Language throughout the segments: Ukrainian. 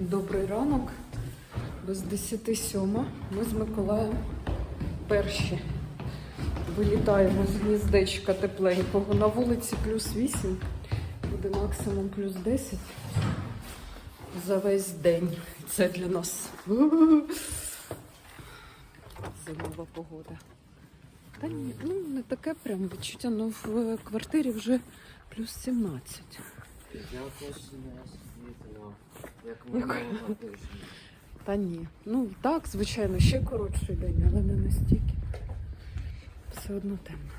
Добрий ранок. Без 10 сьома. Ми з Миколаєм перші вилітаємо з гніздечка тепленького. На вулиці плюс 8, буде максимум плюс 10 за весь день. Це для нас зимова погода. Та ні, ну не таке прям відчуття, але в квартирі вже плюс 17. Я теж не світло, як минулого тижня. Та ні. Ну так, звичайно, ще коротший день, але не настільки. Все одно темно.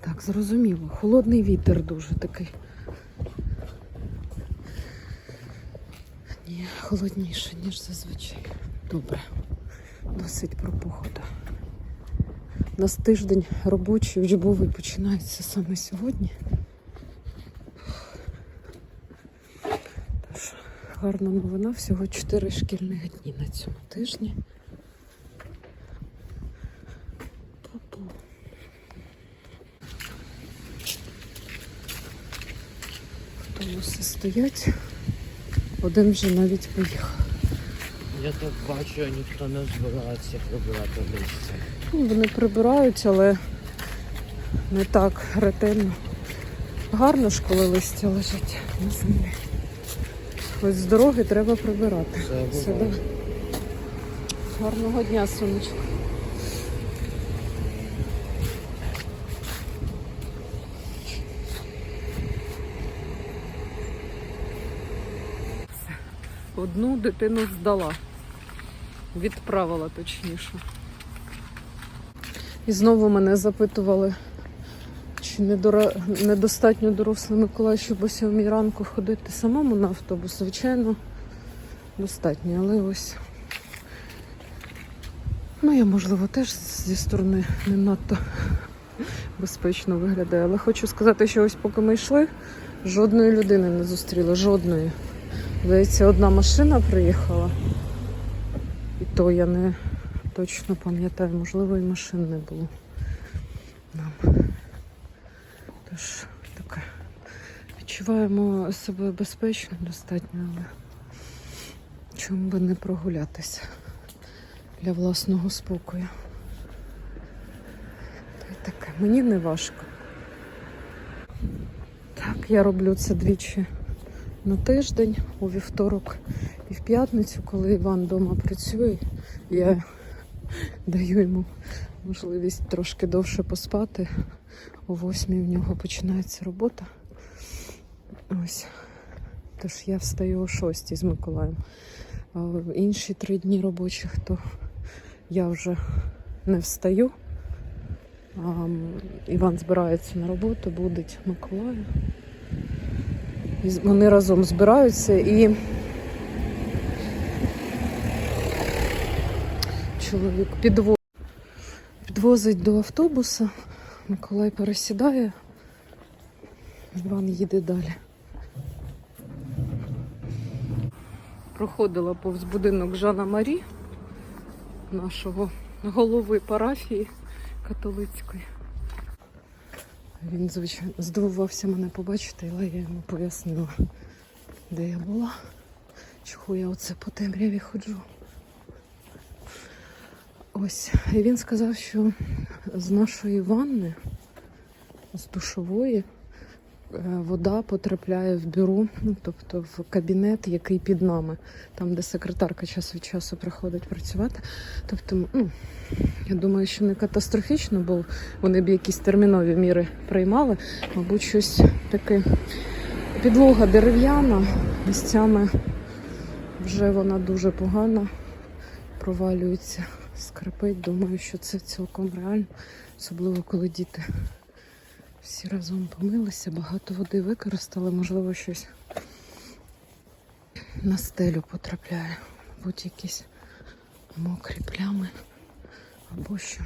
Так, зрозуміло. Холодний вітер дуже такий. Ні, холодніше, ніж зазвичай. Добре. Досить про погоду. У нас тиждень робочий, учбовий починається саме сьогодні. Тож, гарна новина. Всього 4 шкільних дні на цьому тижні. Автобуси стоять. Один вже навіть поїхав. Я так бачу, ніхто не збирається прибирати листя. Ну, Вони прибирають, але не так ретельно. Гарно ж, коли листя лежить на землі. Ось з дороги треба прибирати. Все, да. Гарного дня, сонечко. Одну дитину здала. Відправила точніше. І знову мене запитували, чи недора- недостатньо дорослий Миколай, щоб о сьомій ранку ходити самому на автобус. Звичайно, достатньо, але ось. Ну, я, можливо, теж зі сторони не надто безпечно виглядає. Але хочу сказати, що ось поки ми йшли, жодної людини не зустріла. Жодної. Здається, одна машина приїхала. І то я не точно пам'ятаю, можливо, і машин не було Тож таке. Відчуваємо себе безпечно достатньо, але чому би не прогулятися для власного спокою. Та таке. Мені не важко. Так, я роблю це двічі на тиждень, у вівторок і в п'ятницю, коли Іван вдома працює, я даю йому можливість трошки довше поспати. О восьмій в нього починається робота. Ось. Тож я встаю о шостій з Миколаєм. А інші три дні робочих, то я вже не встаю. А, Іван збирається на роботу, буде Миколаю. І Вони разом збираються і чоловік підво... підвозить до автобуса. Миколай пересідає. Іван їде далі. Проходила повз будинок Жана Марі, нашого голови парафії католицької. Він, звичайно, здивувався мене побачити, але я йому пояснила, де я була, чого я оце по темряві ходжу. Ось, і він сказав, що з нашої ванни, з душової, е, вода потрапляє в бюро, ну, тобто в кабінет, який під нами, там, де секретарка час від часу приходить працювати. Тобто, ну, я думаю, що не катастрофічно, бо вони б якісь термінові міри приймали. Мабуть, щось таке. Підлога дерев'яна, місцями вже вона дуже погана, провалюється, скрипить. Думаю, що це цілком реально, особливо коли діти всі разом помилися, багато води використали, можливо, щось на стелю потрапляє, будь-якісь мокрі плями або що.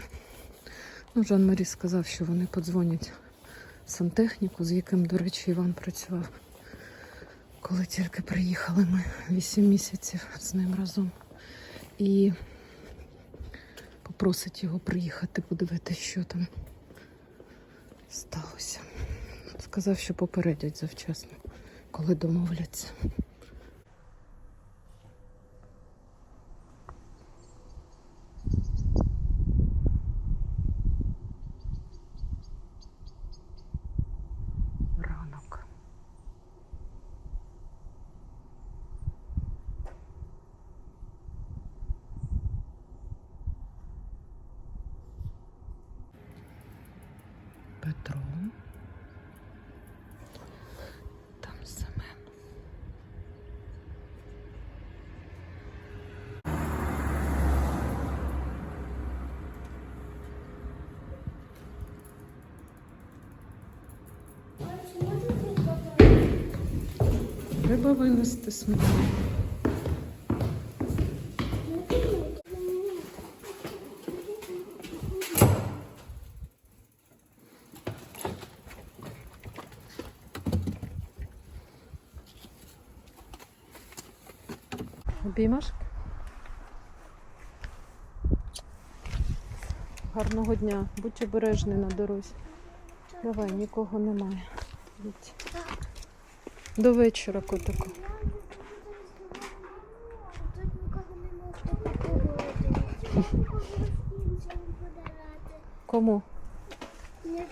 Ну, Жан Марі сказав, що вони подзвонять сантехніку, з яким, до речі, Іван працював. Коли тільки приїхали ми 8 місяців з ним разом. І попросить його приїхати, подивитися, що там сталося. Сказав, що попередять завчасно, коли домовляться. Треба винести сметану. Обіймашки? Гарного дня. Будь обережний на дорозі. Давай, нікого немає. Їдь. До вечора, котику. Кому? Не.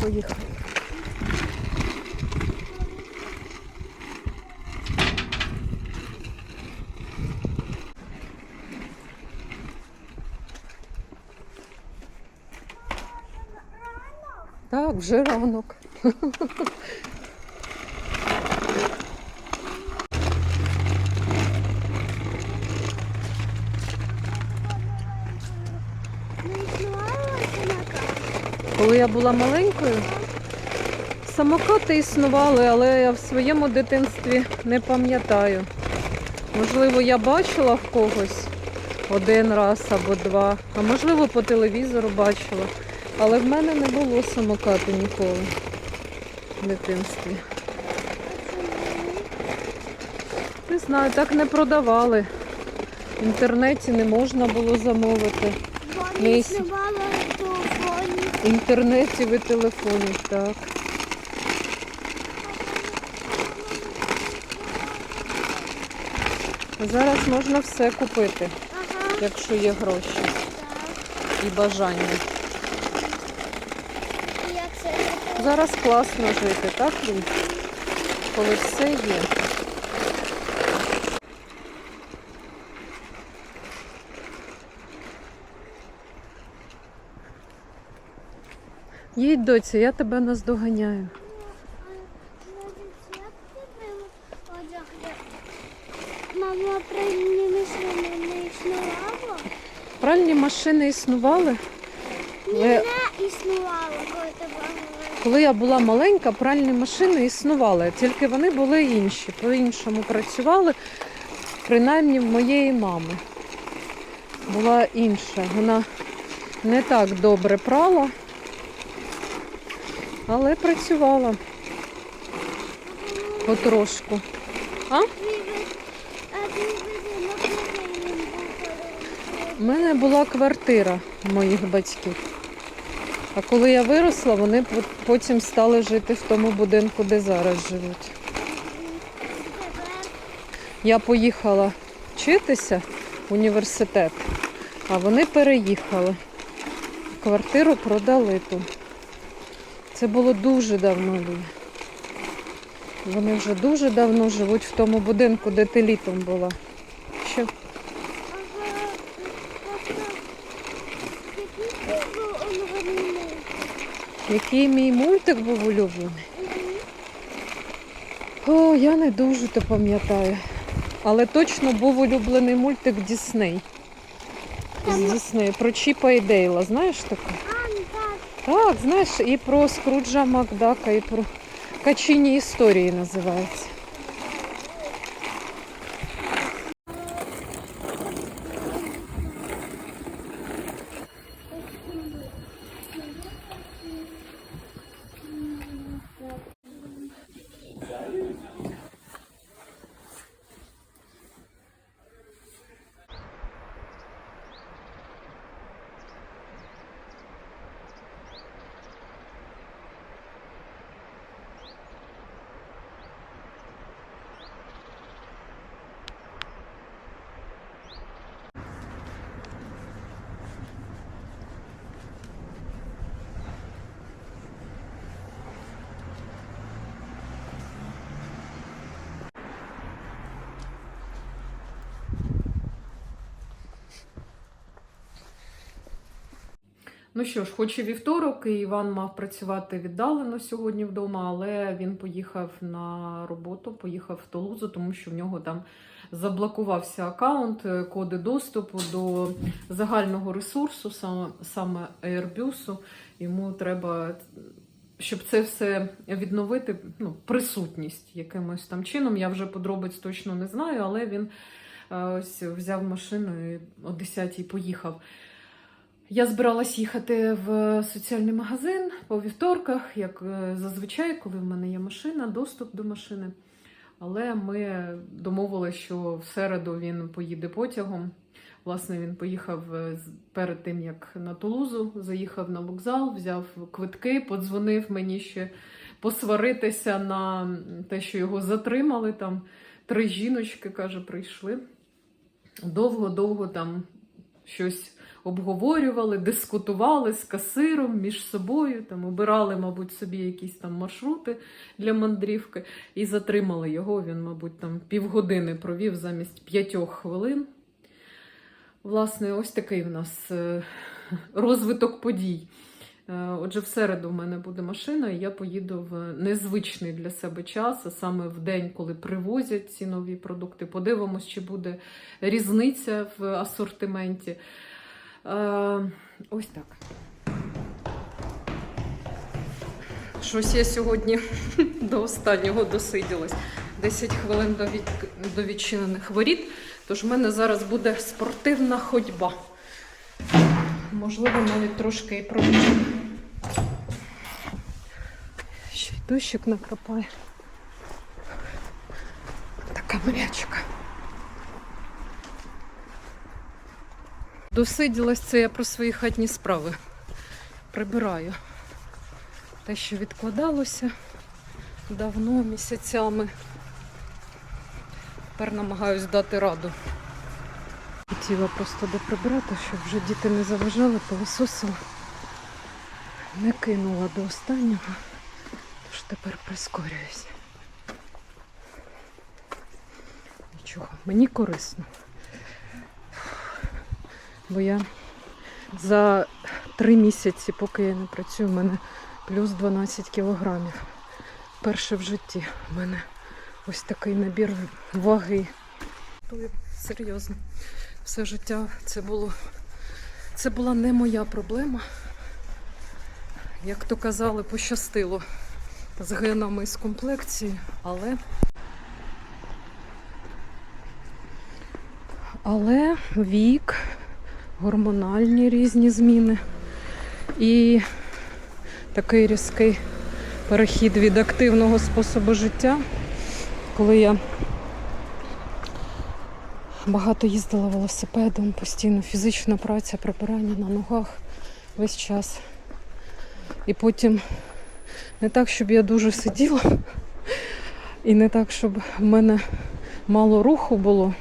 Поїхали. Так, вже ранок. Коли я була маленькою, самокати існували, але я в своєму дитинстві не пам'ятаю. Можливо, я бачила в когось один раз або два, а можливо, по телевізору бачила. Але в мене не було самокату ніколи в дитинстві. Не знаю, так не продавали. В інтернеті не можна було замовити. Не іс- в телефоні. В інтернеті в телефоні, так. Зараз можна все купити, Ага. якщо є гроші Так. і бажання. І Як це зробити? Зараз класно жити, так, Лін? Коли все є. Їдь, доці, я тебе наздоганяю. Мама прийняли машини не існувала? Пральні машини існували. Ні, не існувала, коли ти була говорила. Коли я була маленька, пральні машини існували, тільки вони були інші, по-іншому працювали, принаймні в моєї мами. Була інша. Вона не так добре прала, але працювала потрошку. А? У мене була квартира моїх батьків. А коли я виросла, вони потім стали жити в тому будинку, де зараз живуть. Я поїхала вчитися в університет, а вони переїхали. Квартиру продали ту. Це було дуже давно. Вони вже дуже давно живуть в тому будинку, де ти літом була. Що? Ага, просто який ти був улюблений? Який мій мультик був улюблений? О, я не дуже то пам'ятаю. Але точно був улюблений мультик Дісней. З Діснею про Чіпа і Дейла. Знаєш таке? Так. Так, знаєш, і про Скруджа Макдака, і про качині історії називається. Ну що ж, хоч і вівторок, і Іван мав працювати віддалено сьогодні вдома, але він поїхав на роботу, поїхав в Тулузу, тому що в нього там заблокувався аккаунт, е, коди доступу до загального ресурсу, саме, саме Airbus. Йому треба щоб це все відновити, ну, присутність якимось там чином. Я вже подробиць точно не знаю, але він е, ось взяв машину і о 10-й поїхав. Я збиралась їхати в соціальний магазин по вівторках, як е, зазвичай, коли в мене є машина, доступ до машини. Але ми домовилися, що в середу він поїде потягом. Власне, він поїхав е, перед тим, як на Тулузу, заїхав на вокзал, взяв квитки, подзвонив мені ще посваритися на те, що його затримали. Там три жіночки, каже, прийшли. Довго-довго там щось обговорювали, дискутували з касиром між собою, там обирали, мабуть, собі якісь там маршрути для мандрівки і затримали його. Він, мабуть, там півгодини провів замість п'ятьох хвилин. Власне, ось такий в нас е, розвиток подій. Е, Отже, в середу в мене буде машина, і я поїду в незвичний для себе час, а саме в день, коли привозять ці нові продукти. Подивимось, чи буде різниця в асортименті. Е, Ось так. Щось я сьогодні до останнього досиділась. 10 хвилин до, від... до відчинених воріт. Тож в мене зараз буде спортивна ходьба. Можливо, навіть трошки і пробіжу. Ще й дощик накрапає. Така мрячка. Досиділась це я про свої хатні справи. Прибираю те, що відкладалося давно, місяцями. Тепер намагаюсь дати раду. Хотіла просто доприбрати, щоб вже діти не заважали, пилососила. Не кинула до останнього, тож тепер прискорююсь. Нічого, мені корисно. Бо я за три місяці, поки я не працюю, в мене плюс 12 кілограмів. Перше в житті в мене ось такий набір ваги. Серйозно. Все життя це було. Це була не моя проблема. Як то казали, пощастило з генами з комплекцією, але. Але вік, гормональні різні зміни і такий різкий перехід від активного способу життя, коли я багато їздила велосипедом, постійно фізична праця, прибирання на ногах весь час. І потім не так, щоб я дуже сиділа, і не так, щоб в мене мало руху було.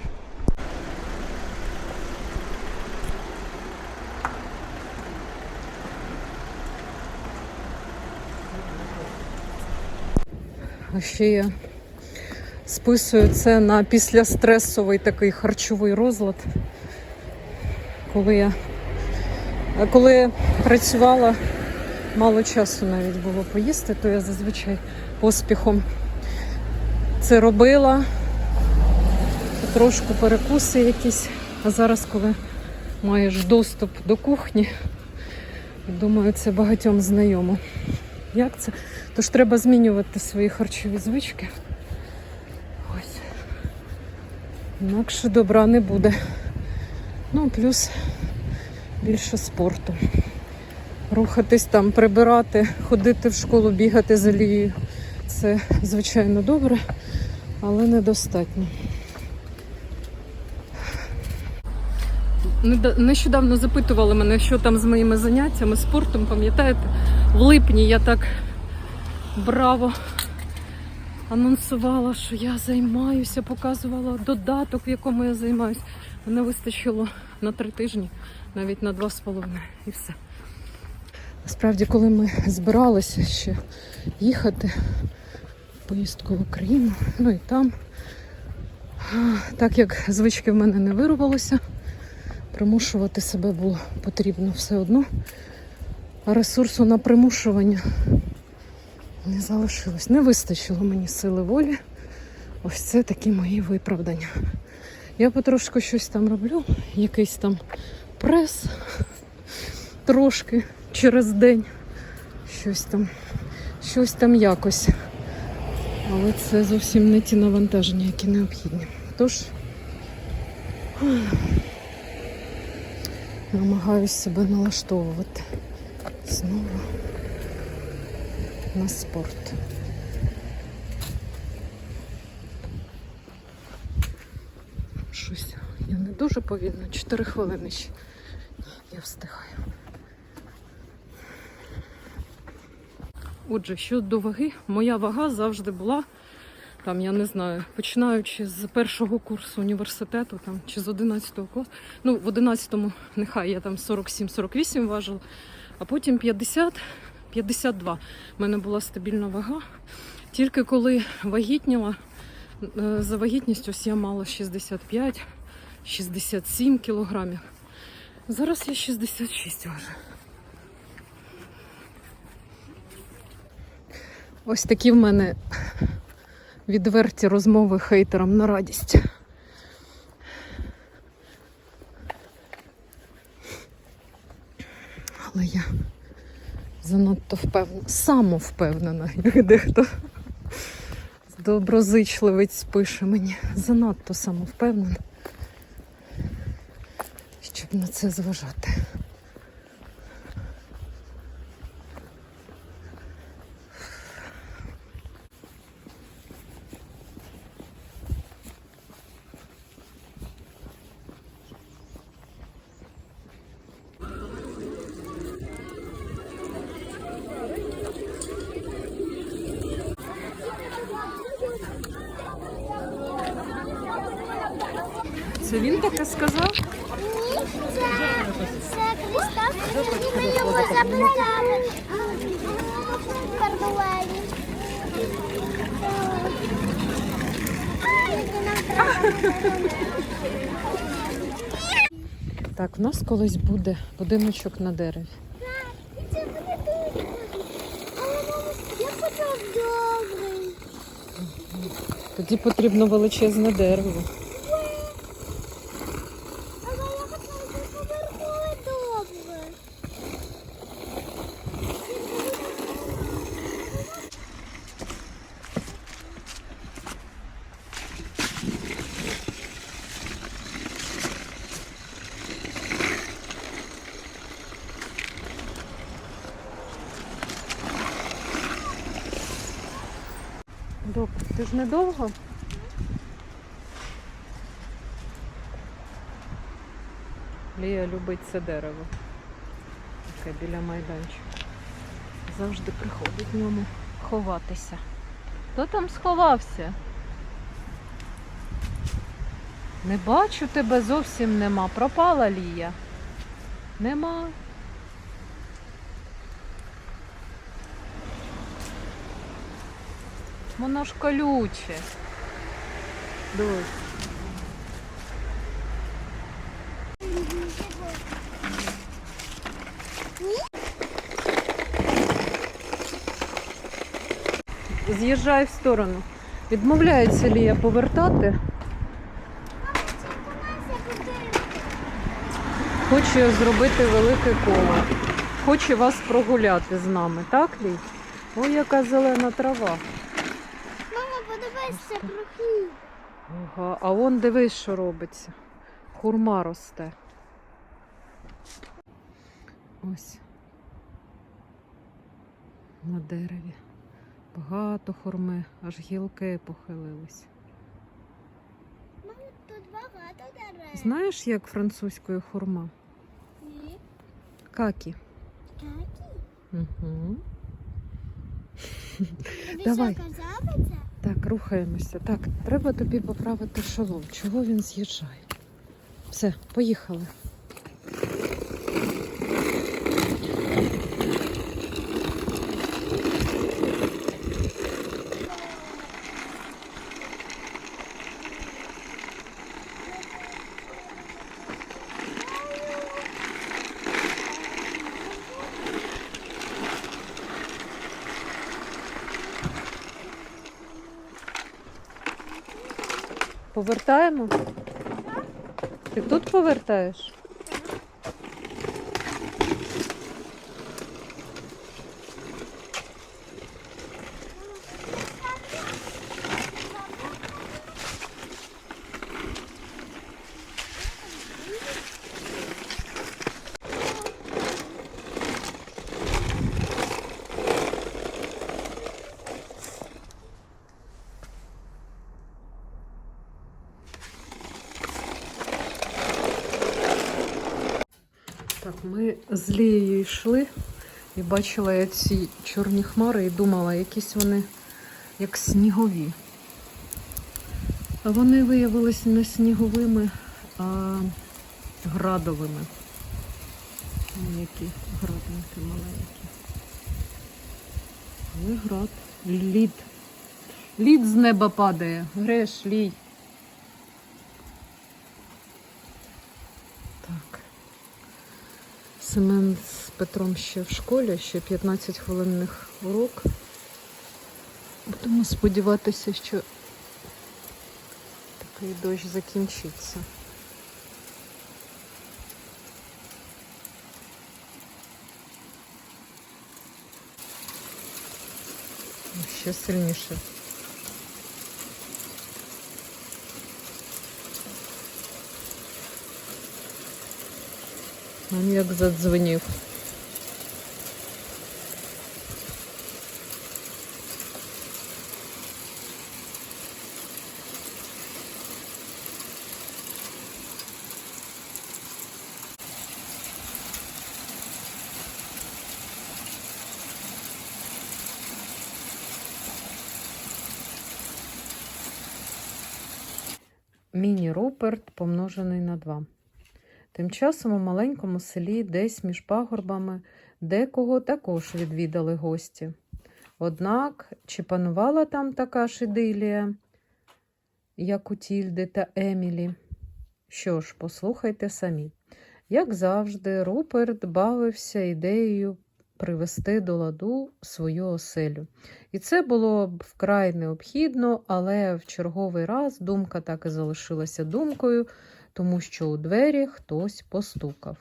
Ще я списую це на післястресовий такий харчовий розлад. Коли я коли працювала, мало часу навіть було поїсти, то я зазвичай поспіхом це робила. Трошку перекуси якісь. А зараз, коли маєш доступ до кухні, думаю, це багатьом знайомо. Як це? Тож треба змінювати свої харчові звички. Ось. Інакше добра не буде. Ну, плюс більше спорту. Рухатись там, прибирати, ходити в школу, бігати з Алією. Це, звичайно, добре, але недостатньо. Недо- Нещодавно запитували мене, що там з моїми заняттями, спортом, пам'ятаєте? В липні я так браво анонсувала, що я займаюся, показувала додаток, в якому я займаюся. Мене вистачило на три тижні, навіть на два з половиною, і все. Насправді, коли ми збиралися ще їхати поїздку в Україну, ну і там, так як звички в мене не вирвалося, примушувати себе було потрібно все одно. А ресурсу на примушування не залишилось. Не вистачило мені сили волі. Ось це такі мої виправдання. Я потрошку щось там роблю, якийсь там прес трошки через день. Щось там щось там якось. Але це зовсім не ті навантаження, які необхідні. Тож намагаюся себе налаштовувати знову на спорт. Щось я не дуже повільно, 4 хвилини ще. Я встигаю. Отже, щодо ваги, моя вага завжди була, там, я не знаю, починаючи з першого курсу університету там, чи з 11 класу. Ну, в 11-му нехай я там 47-48 важила, а потім 50, 52. У мене була стабільна вага. Тільки коли вагітніла, е, за вагітністю ось я мала 65, 67 кілограмів. Зараз я 66 важу. Ось такі в мене відверті розмови хейтерам на радість. Але я занадто впевнена, самовпевнена, як дехто доброзичливець пише мені. Занадто самовпевнена, щоб на це зважати. Це він таке сказав? Ні, це, це Христоф, і ми його записали. Кардуелі. Так, в нас колись буде будиночок на дереві. Але мама, я хочу добрий. Тоді потрібно величезне дерево. Недовго? Лія любить це дерево. Таке біля майданчика. Завжди приходить в ньому ховатися. Хто там сховався? Не бачу тебе зовсім нема. Пропала Лія. Нема. Воно ж колюче. Дось. З'їжджай в сторону. Відмовляється Лія повертати. Хоче зробити велике коло. Хоче вас прогуляти з нами, так, Лій? Ой, яка зелена трава. Мама. Ага, а он дивись, що робиться. Хурма росте. Ось. На дереві. Багато хурми, аж гілки похилились. Тут багато дерев. Знаєш, як французькою хурма? Ні. Какі. Такі? Угу. Тобі Давай. що? Так, рухаємося. Так, треба тобі поправити шолом. Чого він з'їжджає? Все, поїхали. Повертаємо? Ти тут повертаєш? Так, ми з Лією йшли і бачила я ці чорні хмари і думала, якісь вони як снігові. Вони виявилися не сніговими, а градовими. Які градинки маленькі. Але град. Лід. Лід з неба падає. Греш, лій. Семен з Петром ще в школі, ще 15 хвилинних урок. Будемо сподіватися, що такий дощ закінчиться. Ще сильніше. Він як задзвенів. Міні-Руперт помножений на 2. Тим часом у маленькому селі, десь між пагорбами, декого також відвідали гості. Однак, чи панувала там така ж ідилія, як у Тільди та Емілі? Що ж, послухайте самі. Як завжди, Руперт бавився ідеєю привести до ладу свою оселю. І це було б вкрай необхідно, але в черговий раз думка так і залишилася думкою, тому що у двері хтось постукав.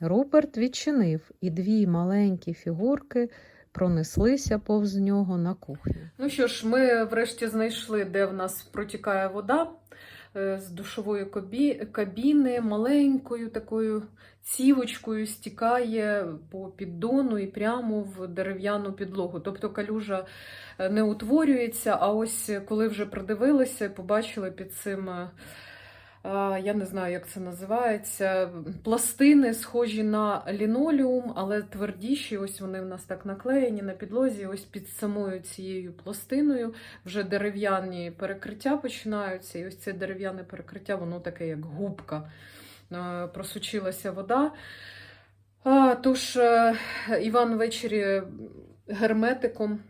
Руперт відчинив, і дві маленькі фігурки пронеслися повз нього на кухню. Ну що ж, ми врешті знайшли, де в нас протікає вода е, з душової кабі- кабіни, маленькою такою цівочкою стікає по піддону і прямо в дерев'яну підлогу. Тобто калюжа е, не утворюється, а ось коли вже придивилися побачили під цим. Е, Я не знаю, як це називається. Пластини схожі на лінолеум, але твердіші. Ось вони в нас так наклеєні на підлозі. Ось під самою цією пластиною вже дерев'яні перекриття починаються. І ось це дерев'яне перекриття, воно таке, як губка. Е, Просучилася вода. Тож е, Іван ввечері герметиком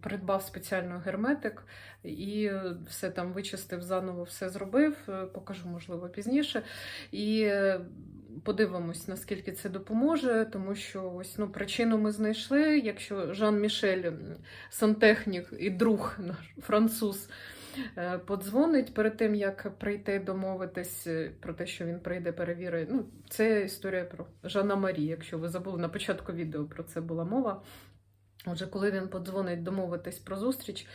придбав спеціально герметик і е, все там вичистив заново, все зробив. Е, Покажу, можливо, пізніше. І е, подивимось, наскільки це допоможе, тому що ось ну, причину ми знайшли. Якщо Жан Мішель, сантехнік і друг наш француз. Подзвонить перед тим, як прийти домовитись про те, що він прийде, перевірить. Ну, це історія про Жана Марі, якщо ви забули на початку відео про це була мова. Отже, коли він подзвонить домовитись про зустріч,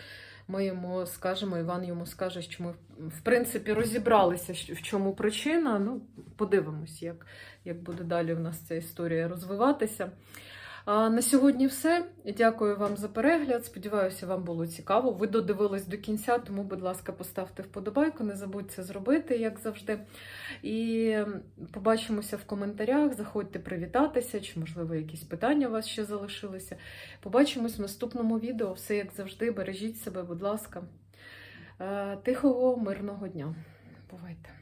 ми йому скажемо, Іван йому скаже, що ми в принципі розібралися, в чому причина. Ну, подивимось, як, як буде далі в нас ця історія розвиватися. На сьогодні все. Дякую вам за перегляд. Сподіваюся, вам було цікаво. Ви додивились до кінця, тому, будь ласка, поставте вподобайку, не забудьте зробити, як завжди. І побачимося в коментарях. Заходьте привітатися, чи, можливо, якісь питання у вас ще залишилися. Побачимось в наступному відео. Все як завжди. Бережіть себе, будь ласка. Е, Тихого, мирного дня. Бувайте!